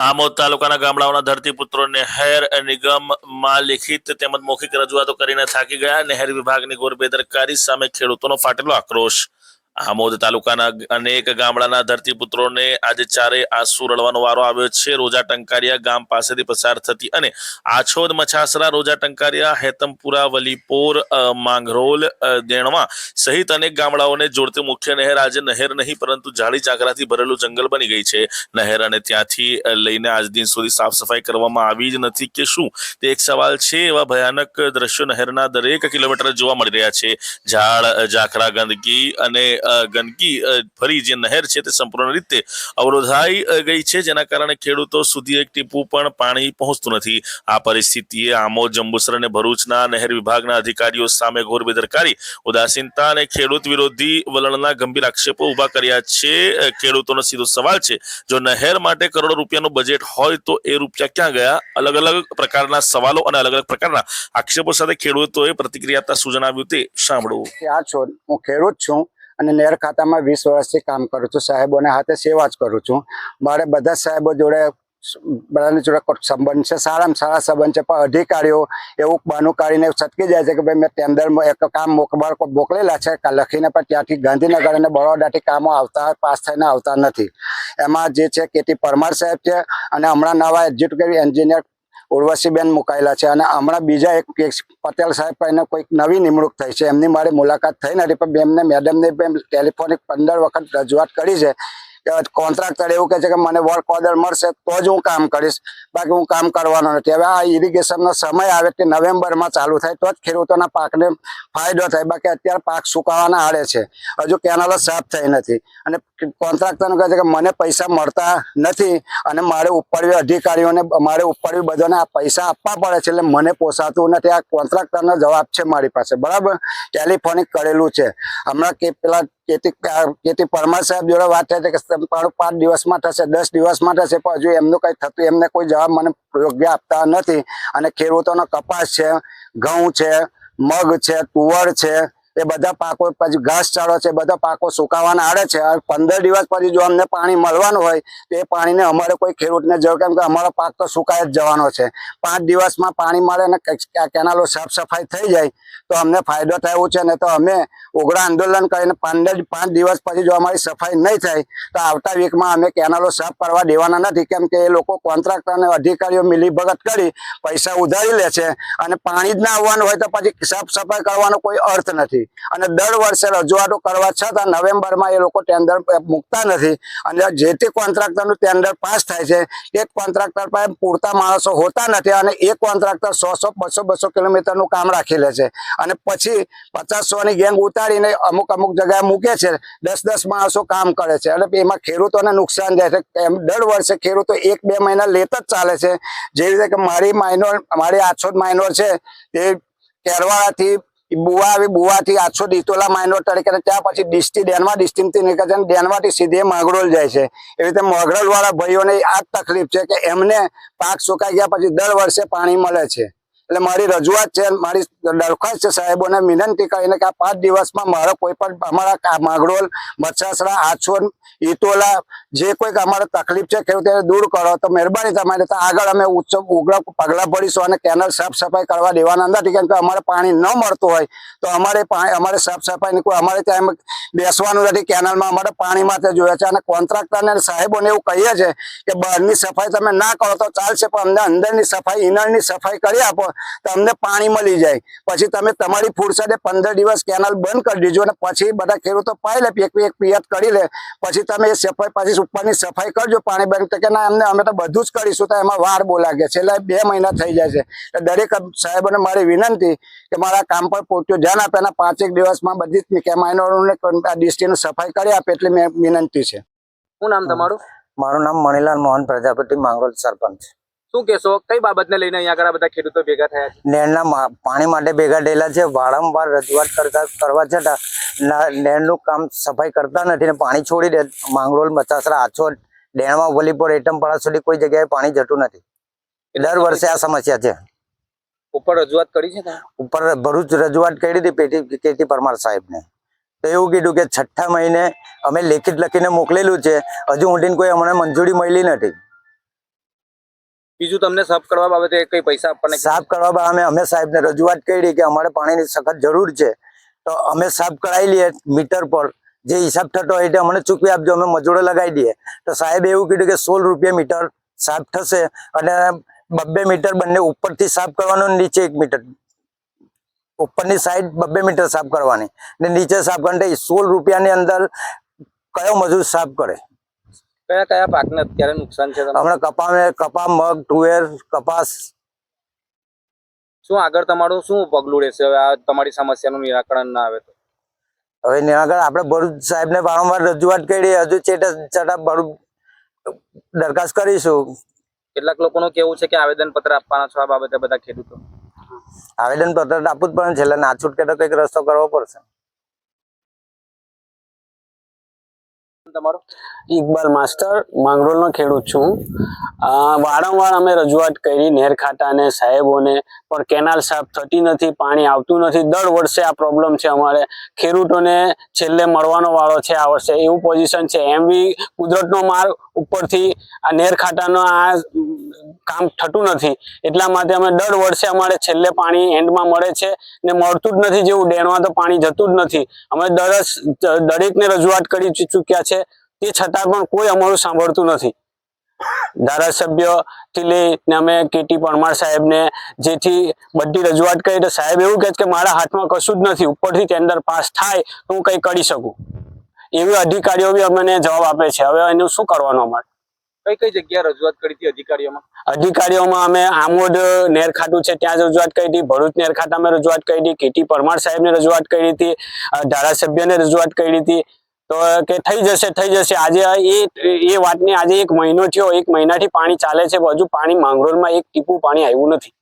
આમોદ તાલુકાના ગામડાઓના ધરતીપુત્રો નહેર નિગમમાં લિખિત તેમજ મૌખિક રજૂઆતો કરીને થાકી ગયા. નહેર વિભાગની ગોરબેદરકારી સામે ખેડૂતોનો ફાટેલો આક્રોશ આમોદ તાલુકાના અનેક ગામડાના ધરતીપુત્રોને આજે ચારે આંસુ રડવાનો વારો આવ્યો છે. રોજા ટંકારિયા ગામ પાસેથી પસાર થતી અને આછોદ, મછાસરા, રોજા ટંકારિયા, હેતમપુરા, વલીપોર માંગરોલ દેણવા સહિત અનેક ગામડાઓને જોડતી મુખ્ય નહેર આજે નહેર નહીં, પરંતુ ઝાડી ઝાકરાથી ભરેલું જંગલ બની ગઈ છે. નહેર અને ત્યાંથી લઈને આજ દિન સુધી સાફ સફાઈ કરવામાં આવી જ નથી કે શું? તે એક સવાલ છે એવા ભયાનક દ્રશ્યો નહેરના દરેક કિલોમીટર જોવા મળી રહ્યા છે. ઝાડ ઝાકરા ગંદકી અને ગંદકી ફરી જે નહેર છે તે સંપૂર્ણ રીતે અવરોધાઈ ગઈ છે. જેના કારણે ખેડૂતો સુધી એક ટીપું પણ પાણી પહોંચતું નથી. આ પરિસ્થિતિએ આમોદ જંબુસર અને ભરૂચના નહેર વિભાગના અધિકારીઓ સામે ઘોર બેદરકારી, ઉદાસીનતા અને ખેડૂત વિરોધી વલણના ગંભીર આક્ષેપો ઊભા કર્યા છે. ખેડૂતોનો સીધો સવાલ છે, જો નહેર માટે કરોડો રૂપિયાનું બજેટ હોય તો એ રૂપિયા ક્યાં ગયા? અલગ અલગ પ્રકારના સવાલો અને અલગ અલગ પ્રકારના આક્ષેપો સાથે ખેડૂતોએ પ્રતિક્રિયા આપતા શું જણાવ્યું તે સાંભળવું હું ખેડૂત છું. અને નેર ખાતામાં વીસ વર્ષથી કામ કરું છું. સાહેબોને હાથે સેવા જ કરું છું. મારે બધા સાહેબો જોડે બધાની જોડે સંબંધ છે. સારામાં સારા સંબંધ છે. પણ અધિકારીઓ એવું બાનું કાઢીને છટકી જાય છે કે ભાઈ મેં ટેન્ડરમાં એક કામ મોકબાર મોકલેલા છે? લખીને પણ ત્યાંથી ગાંધીનગર અને બરોડાથી કામો આવતા પાસ થઈને આવતા નથી. એમાં જે છે કેટી પરમાર સાહેબ છે અને હમણાં નવા એક્ઝિક્યુટિવ એન્જિનિયર ઉર્વશીબેન મુકાયેલા છે અને હમણાં બીજા એક પટેલ સાહેબ એને કોઈક નવી નિમણૂક થઈ છે. એમની મારી મુલાકાત થઈ નથી, પણ એમને મેડમને ટેલિફોનિક પંદર વખત રજૂઆત કરી છે કોન્ટ્રાક્ટર એવું કહે છે કે મને વર્ક ઓર્ડર મળશે તો જ હું કામ કરીશ, બાકી હું કામ કરવાનો નથી. હવે આ ઇરિગેશનનો સમય આવે કે નવેમ્બરમાં ચાલુ થાય તો જ ખેડૂતોના પાકને ફાયદો થાય. બાકી અત્યારે પાક સુકાવાના આડે છે. હજુ કેનાલો સાફ થઈ નથી. અને કોન્ટ્રાક્ટરને કહે છે કે મને પૈસા મળતા નથી અને મારે ઉપાડવી અધિકારીઓને, મારે ઉપાડવી બધાને આ પૈસા આપવા પડે છે એટલે મને પોસાતું નથી. આ કોન્ટ્રાક્ટરનો જવાબ છે મારી પાસે. બરાબર? ટેલિફોનિક કરેલું છે. હમણાં કે પેલા કેતી કેતી પરમાર સાહેબ જોડે વાત થઈ કે તમારું પાંચ દિવસમાં થશે, દસ દિવસમાં થશે, પણ હજુ એમનું કંઈ થતું, એમને કોઈ જવાબ મને યોગ્ય આપતા નથી. અને ખેડૂતોનો કપાસ છે, ઘઉં છે, મગ છે, તુવર છે એ બધા પાકો પછી ઘાસચાળો છે બધા પાકો સુકાવાના આડે છે. પંદર દિવસ પછી જો અમને પાણી મળવાનું હોય, તો એ પાણીને અમારે કોઈ ખેડૂતને જરૂર કેમ કે અમારો પાક તો સુકાય જ જવાનો છે. પાંચ દિવસમાં પાણી મળે અને કેનાલો સાફ સફાઈ થઈ જાય, તો અમને ફાયદો થાય છે. ને તો અમે ઉઘડા આંદોલન કરીને પંદર, પાંચ દિવસ પછી જો અમારી સફાઈ નહીં થાય, તો આવતા વીકમાં અમે કેનાલો સાફ કરવા દેવાના નથી. કેમ કે એ લોકો કોન્ટ્રાક્ટર અને અધિકારીઓ મિલીભગત કરી પૈસા ઉધારી લે છે અને પાણી જ ના આવવાનું હોય તો પછી સાફ સફાઈ કરવાનો કોઈ અર્થ નથી. અને દર વર્ષે રજૂઆતો કરવા છતાં નવેમ્બરમાં એ લોકો ટેન્ડર મૂકતા નથી. અને જે તે કોન્ટ્રાક્ટરનું ટેન્ડર પાસ થાય છે એ કોન્ટ્રાક્ટર પાસે પૂરતા માણસો હોતા નથી અને એ કોન્ટ્રાક્ટર સો સો, બસો બસો કિલોમીટરનું કામ રાખી લે છે. અને પછી પચાસ સોની ગેંગ ઉતારીને અમુક અમુક જગ્યાએ મૂકે છે, દસ દસ માણસો કામ કરે છે. અને એમાં ખેડૂતોને નુકસાન જાય છે. દર વર્ષે ખેડૂતો એક બે મહિના લેત જ ચાલે છે. જેવી રીતે કે મારી માઇનોર મારી આછોદ માઇનોર છે તે કેરવાળાથી બુવા આવી, બુવાથી આછો ડીતોલા માઇનોર તરીકે ત્યાં પછી ડિસ્ટી ડેનવા ડિસ્ટીમથી નીકળે છે ડેનવાથી સીધે મોગરોલ જાય છે. એવી રીતે મોગરોલ વાળા ભાઈઓને આ તકલીફ છે કે એમને પાક સુકાઈ ગયા પછી દર વર્ષે પાણી મળે છે. એટલે મારી રજૂઆત છે, મારી દરખાસ્ત છે સાહેબોને વિનંતી કરીને કે આ પાંચ દિવસમાં મારો કોઈ પણ અમારા માગડોલ મચ્છાસરા આછોડ ઈટોલા, જે કોઈક અમારે તકલીફ છે ખેડૂતોને દૂર કરો, તો મહેરબાની તમારી તો આગળ અમે ઉત્સવ ઉગ્ર પગલાં ભરીશું અને કેનલ સાફ સફાઈ કરવા દેવાના નથી, કેમ કે અમારે પાણી ન મળતું હોય, તો અમારે પાણી, અમારે સાફ સફાઈની કોઈ, અમારે ત્યાં બેસવાનું નથી, કેનલમાં અમારે પાણી માટે જોઈએ છે અને કોન્ટ્રાક્ટરને સાહેબોને એવું કહીએ છે કે બહારની સફાઈ તમે ના કરો, તો ચાલશે, પણ અમને અંદરની સફાઈ ઇનરની સફાઈ કરી આપો તો અમને પાણી મળી જાય. પછી તમે તમારી ફુરસદે પંદર દિવસ કેનલ બંધ કરી દેજો અને પછી બધા ખેડૂતો પાઈ લે એક એક પિયત કરી લે. પછી તમે એ સફાઈ પછી ઉપરની સફાઈ કરજો પાણી બંધ કે ના અમને અમે તો બધું જ કરીશું તો એમાં વાર બહુ લાગે. છે એટલે બે મહિના થઈ જાય છે. દરેક સાહેબોને મારી વિનંતી કે મારા કામ પર પૂરતું ધ્યાન આપે અને પાંચેક દિવસમાં બધી જ કેમાઇનોને આ ડિસ્ટ્રીની સફાઈ કરી આપે એટલી મેં વિનંતી છે. શું નામ તમારું? મારું નામ મણિલાલ મોહન પ્રજાપતિ માંગરોળ સરપંચ. શું કેશો કઈ બાબતને લઈને અહીંયા આગળ બધા ખેડૂતો ભેગા થયા છે? નહેરના પાણી માટે ભેગા થયેલા છે વારંવાર રજૂઆત કરતા કરવા છતાં નહેરનું કામ સફાઈ કરતા નથી ને પાણી છોડી દે માંગરોલ મચાસરા આછોડ ડેણમાં વલીપોર એટમપાડા સુધી કોઈ જગ્યાએ પાણી જતું નથી. દર વર્ષે આ સમસ્યા છે. ઉપર રજૂઆત કરી છે ઉપર ભરૂચ રજૂઆત કરી હતી પેટી કેટી પરમાર સાહેબને. તો એવું કીધું કે છઠ્ઠા મહિને અમે લેખિત લખીને મોકલેલું છે હજુ ઊંડીને કોઈ અમને મંજૂરી મળી નથી. બીજું તમને સાફ કરવા બાબતે કઈ પૈસા આપવાના સાફ કરવા બાબતે અમે સાહેબને રજૂઆત કરી કે અમારે પાણીની સખત જરૂર છે. તો અમે સાફ કરાવી લઈએ મીટર પર. જે હિસાબ થતો હોય તે અમને ચૂકવી આપજો. અમે મજૂરો લગાવી દઈએ. તો સાહેબ એવું કીધું કે સોળ રૂપિયા મીટર સાફ થશે અને બબ્બે મીટર બંને ઉપરથી સાફ કરવાનું નીચે એક મીટર. ઉપરની સાઈડ બબ્બે મીટર સાફ કરવાની. ને નીચે સાફ કરવાની. સોળ રૂપિયાની અંદર કયો મજૂર સાફ કરે? કયા કયા પાકને અત્યારે નુકસાન છે? હમણાં કપા કપા મગ તુવેર કપાસ. શું આગળ તમારું શું પગલું રહેશે? હવે આ તમારી સમસ્યાનું નિરાકરણ ના આવે તો. હવે નિરાકરણ આપણે ભરૂચ સાહેબને વારંવાર રજૂઆત કરી હજુ ચેટા ચટા ભરૂચ દરખાસ્ત કરીશું. કેટલાક લોકોનું કેવું છે કે આવેદન પત્ર આપવાના છો આ બાબતે બધા ખેડૂતો? આવેદન પત્ર આપવું જ પડે છેલ્લે ના છૂટકે તો કંઈક રસ્તો કરવો પડશે. તમારો? ઇકબાલ માસ્ટર માંગરોળનો ખેડૂત છું વારંવાર અમે રજૂઆત કરી નેર ખાતાને, સાહેબોને, પણ કેનાલ સાફ થતી નથી, પાણી આવતું નથી. દર વર્ષે આ પ્રોબ્લેમ છે અમારે. ખેડૂતોને છેલ્લે મળવાનો વાળો છે આ વર્ષે. એવું પોઝિશન છે. એમ બી કુદરતનો માર્ગ ઉપરથી આ નેર ખાતાનો આ કામ થતું નથી. એટલા માટે અમે દર વર્ષે અમારે છેલ્લે પાણી એન્ડમાં મળે છે ને મળતું જ નથી જેવું ડેણમાં તો પાણી જતું જ નથી. અમે દરસ દરેકને રજૂઆત કરી ચૂક્યા છે. તે છતાં પણ કોઈ અમારું સાંભળતું નથી. ધારાસભ્યથી લઈને અમે, કેટી પરમાર સાહેબને જેથી બધી રજૂઆત કરી, તો સાહેબ એવું કહે કે મારા હાથમાં કશું જ નથી. ઉપરથી ટેન્ડર પાસ થાય તો હું કંઈ કરી શકું. એવી અધિકારીઓ બી અમને જવાબ આપે છે. હવે એનું શું કરવાનું અમારે? કઈ કઈ જગ્યાએ રજૂઆત કરી હતી અધિકારીઓમાં? અધિકારીઓમાં અમે આમોદ નેર ખાતું છે, ત્યાં રજૂઆત કરી હતી. ભરૂચ નેર અમે રજૂઆત કરી હતી. કેટી પરમાર સાહેબને રજૂઆત કરી હતી. ધારાસભ્યને રજૂઆત કરી હતી. તો કે થઈ જશે થઈ જશે. આજે એ એ વાતને આજે એક મહિનો થયો. એક મહિનાથી પાણી ચાલે છે. હજુ પાણી માંગરોળમાં એક ટીપું પાણી આવ્યું નથી.